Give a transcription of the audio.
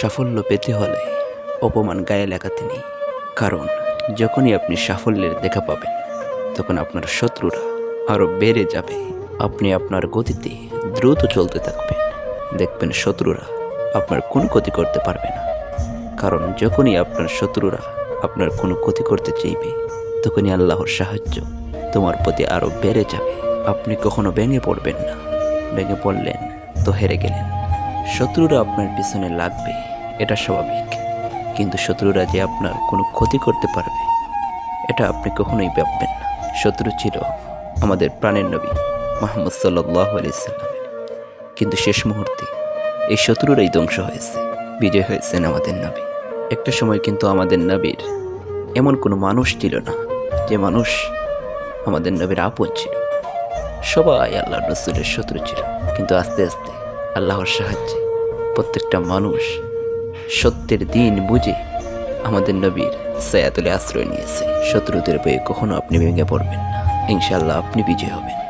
সাফল্য পেতে হলে অপমান গায়ে লাগাতে নেই। কারণ, যখনই আপনি সাফল্যের দেখা পাবেন, তখন আপনার শত্রুরা আরও বেড়ে যাবে। আপনি আপনার গতিতে দ্রুত চলতে থাকবেন। দেখবেন শত্রুরা আপনার কোনো ক্ষতি করতে পারবে না। কারণ, যখনই আপনার শত্রুরা আপনার কোনো ক্ষতি করতে চাইবে, তখনই আল্লাহর সাহায্য তোমার প্রতি আরও বেড়ে যাবে। আপনি কখনো ভেঙে পড়বেন না। ভেঙে পড়লেন তো হেরে গেলেন। শত্রুরা আপনার পিছনে লাগবে, এটা স্বাভাবিক। কিন্তু শত্রুরা যে আপনার কোনো ক্ষতি করতে পারবে, এটা আপনি কখনোই ভাববেন না। শত্রু ছিল আমাদের প্রাণের নবী মোহাম্মদ সাল্লাহ আলাইসাল্লামের কিন্তু শেষ মুহূর্তে এই শত্রুরাই ধ্বংস হয়েছে, বিজয় হয়েছেন আমাদের নবী। একটা সময় কিন্তু আমাদের নবীর এমন কোনো মানুষ ছিল না, যে মানুষ আমাদের নবীর আপন ছিল। সবাই আল্লাহ রসুলের শত্রু ছিল, কিন্তু আস্তে আস্তে আল্লাহর সাহায্যে প্রত্যেকটা মানুষ সত্যের দিন বুঝে আমাদের নবীর সায়াতুলে আশ্রয় নিয়েছে। শত্রুদের বয়ে কখনো আপনি ভেঙে পড়বেন না। ইনশাল্লাহ আপনি বিজয় হবেন।